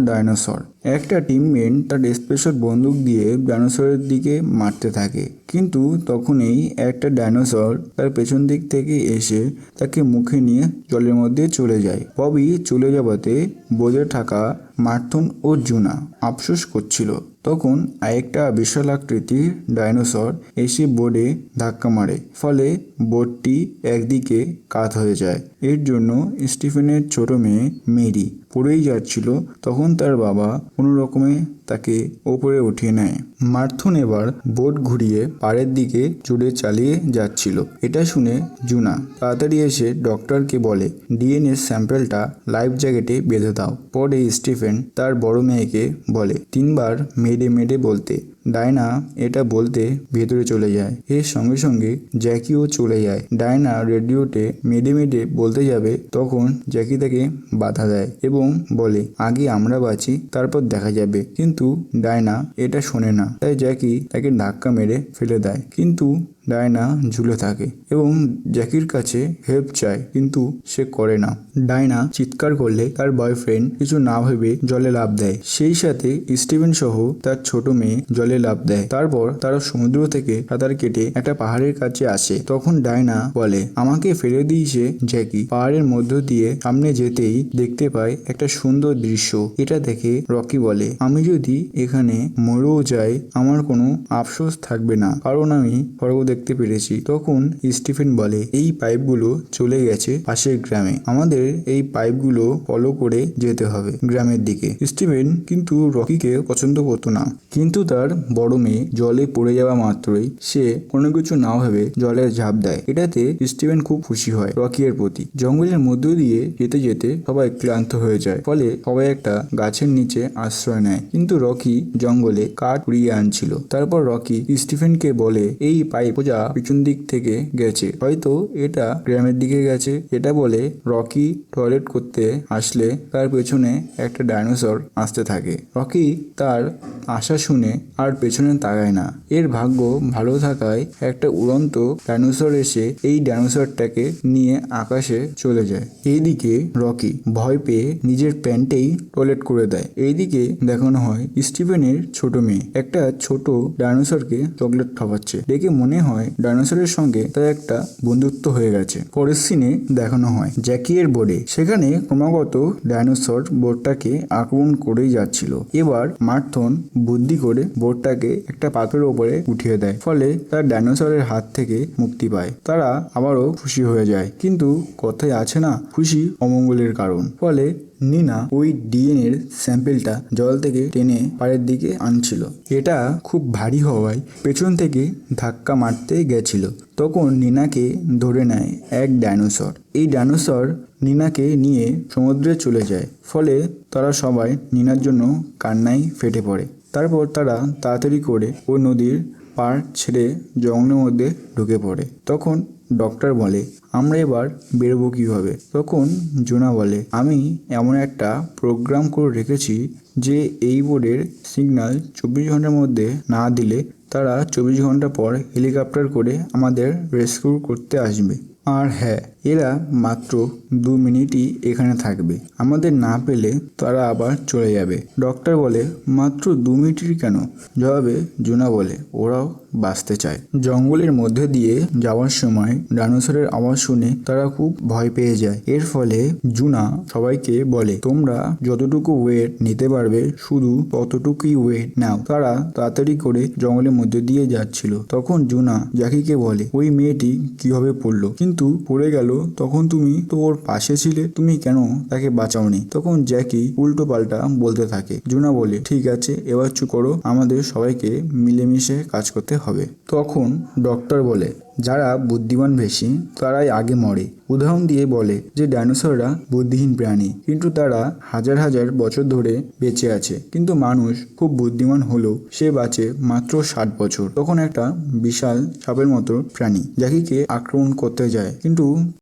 Dinosaur. একটা team main তার special বন্দুক দিয়ে ডাইনোসরের দিকে মারতে থাকে। কিন্তু তখনই একটা ডাইনোসর তার পেছন দিক থেকে এসে তাকে মুখে নিয়ে জলের মধ্যে চলে যায়। ববি চলে যাওয়াতে বোঝে থাকা মার্থন ও জুনা আফসোস করছিল। তখন আরেকটা বিশাল আকৃতির ডাইনোসর এসে বোর্ডে ধাক্কা মারে, ফলে বোর্ডটি একদিকে কাত হয়ে যায়। এর জন্য স্টিফেনের ছোট মেয়ে মেরি পড়েই যাচ্ছিল, তখন তার বাবা কোনো রকমে তাকে ওপরে উঠিয়ে নেয়। মার্থন এবার বোট ঘুরিয়ে পাড়ের দিকে জুড়ে চালিয়ে যাচ্ছিল। এটা শুনে জুনা তাড়াতাড়ি এসে ডক্টরকে বলে, ডিএনএ স্যাম্পেলটা লাইফ জ্যাকেটে বেঁধে দাও। পরে স্টিফেন তার বড় মেয়েকে বলে, তিনবার মেডে মেডে বলতে ডায়না এটা বলতে ভেতরে চলে যায়। এর সঙ্গে সঙ্গে জ্যাকিও চলে যায়। ডায়না রেডিওতে মেডে মেডে বলতে যাবে, তখন জ্যাকি তাকে বাধা দেয় এবং বলে, আগে আমরা বাঁচি, তারপর দেখা যাবে। কিন্তু ডায়না এটা শোনে না। তাই জ্যাকি তাকে ধাক্কা মেরে ফেলে দেয়। কিন্তু ডায়না ঝুলে থাকে এবং জ্যাকির কাছে হেল্প চায়, কিন্তু সে করে না। ডায়না চিৎকার করলে তার বয়ফ্রেন্ড কিছু না ভেবে জলে লাফ দেয়। সেই সাথে স্টিভেন সহ তার ছোট মেয়ে জলে লাফ দেয়। তারপর তারা সমুদ্র থেকে সাঁতার কেটে একটা পাহাড়ের কাছে আসে। তখন ডায়না বলে, আমাকে ফেলে দিয়েছে জ্যাকি। পাহাড়ের মধ্য দিয়ে সামনে যেতেই দেখতে পায় একটা সুন্দর দৃশ্য। এটা দেখে রকি বলে, আমি যদি এখানে মরেও যাই, আমার কোনো আফসোস থাকবে না। কারণ আমি স্বর্গ দেখতে পেরেছি। তখন স্টিফেন বলে, এই পাইপগুলো চলে গেছে পাশের গ্রামে। আমাদের এই পাইপগুলো ফলো করে যেতে হবে গ্রামের দিকে। স্টিফেন কিন্তু রকিকে পছন্দ করতো না। কিন্তু তার বড় মেয়ে জলে পড়ে যাওয়া মাত্রই সে কোনো কিছু না ভেবে জলে ঝাঁপ দেয়। এটাতে স্টিভেন খুব খুশি হয় রকি এর প্রতি। জঙ্গলের মধ্য দিয়ে যেতে যেতে সবাই ক্লান্ত হয়ে যায়। ফলে সবাই একটা গাছের নিচে আশ্রয় নেয়। কিন্তু রকি জঙ্গলে কাঠ কুড়িয়ে আনছিল। তারপর রকি স্টিফেনকে বলে, এই পাইপ যা পিছন দিক থেকে গেছে। হয়তো এটা গ্রামের দিকে গেছে। এটা বলে রকি টয়লেট করতে আসলে তার পেছনে একটা ডাইনোসর আসতে থাকে। রকি তার আশা শুনে আর পেছনে তাকায় না। এর ভাগ্য ভালো থাকায় একটা উড়ন্ত ডাইনোসর এসে এই ডাইনোসরটাকে নিয়ে আকাশে চলে যায়। এইদিকে রকি ভয় পেয়ে নিজের প্যান্টেই টয়লেট করে দেয়। এইদিকে দেখানো হয় স্টিভেনের ছোট মেয়ে। একটা ছোট ডাইনোসরকে চকলেট খাওয়াচ্ছে দেখে মনে হয় ডাইনোসরের সঙ্গে তার একটা বন্ধুত্ব হয়ে গেছে। পরের সিনে দেখানো হয় জ্যাকি এর বোর্ডে সেখানে ক্রমাগত ডাইনোসর বোর্ডটাকে আক্রমণ করেই যাচ্ছিল। এবার মার্থন বুদ্ধি করে বোর্ডটাকে একটা পাথরের ওপরে উঠিয়ে দেয়। ফলে তার ডাইনোসরের হাত থেকে মুক্তি পায়। তারা আবারও খুশি হয়ে যায়। কিন্তু কথায় আছে না, খুশি অমঙ্গলের কারণ। ফলে নিনা ওই ডিএনএর স্যাম্পেলটা জল থেকে টেনে পাড়ের দিকে আনছিল। এটা খুব ভারী হওয়ায় পেছন থেকে ধাক্কা মারতে গেছিল। তখন নিনাকে ধরে নেয় এক ডাইনোসর। এই ডাইনোসর নিনাকে নিয়ে সমুদ্রে চলে যায়। ফলে তারা সবাই নিনার জন্য কান্নায় ফেটে পড়ে। তারপর তারা তাড়াতাড়ি করে ওই নদীর পার ছেড়ে জঙ্গলের মধ্যে ঢুকে পড়ে। তখন ডক্টর বলে, আমরা এবার বেরোবো কীভাবে? তখন জোনা বলে, আমি এমন একটা প্রোগ্রাম করে রেখেছি যে এই বোর্ডের সিগন্যাল চব্বিশ ঘণ্টার মধ্যে না দিলে তারা চব্বিশ ঘণ্টা পর হেলিকপ্টার করে আমাদের রেস্কিউ করতে আসবে। আর হ্যাঁ এরা মাত্র দু মিনিটই এখানে থাকবে। আমাদের না পেলে তারা আবার চলে যাবে। ডক্টর বলে, মাত্র দু মিনিটই কেন? জবাবে জুনা বলে, ওরাও বাঁচতে চায়। জঙ্গলের মধ্যে দিয়ে যাওয়ার সময় ডাইনোসরের আওয়াজ শুনে তারা খুব ভয় পেয়ে যায়। এর ফলে জুনা সবাইকে বলে, তোমরা যতটুকু ওয়েট নিতে পারবে, শুধু ততটুকুই ওয়েট নাও। তারা তাড়াতাড়ি করে জঙ্গলের মধ্যে দিয়ে যাচ্ছিল। তখন জুনা জাকিকে বলে, ওই মেয়েটি কীভাবে পড়ল? কিন্তু পড়ে গেল, তখন তুমি তো ওর পাশে ছিলে, তুমি কেন তাকে বাঁচাওনি? তখন জ্যাকি উল্টো পাল্টা বলতে থাকে, জুনা বলে, ঠিক আছে, এবার চু করো, আমাদের সবাইকে মিলেমিশে কাজ করতে হবে। তখন ডক্টর বলে যারা বুদ্ধিমান বেশি, তারাই আগে মরে। উদাহরণ দিয়ে বলে যে ডাইনোসররা বুদ্ধিহীন প্রাণী, কিন্তু তারা হাজার হাজার বছর ধরে বেঁচে আছে। কিন্তু মানুষ খুব বুদ্ধিমান হলেও সে বাঁচে মাত্র ষাট বছর। তখন একটা বিশাল সাপের মতো প্রাণী, যাকে আক্রমণ করতে যায়। কিন্তু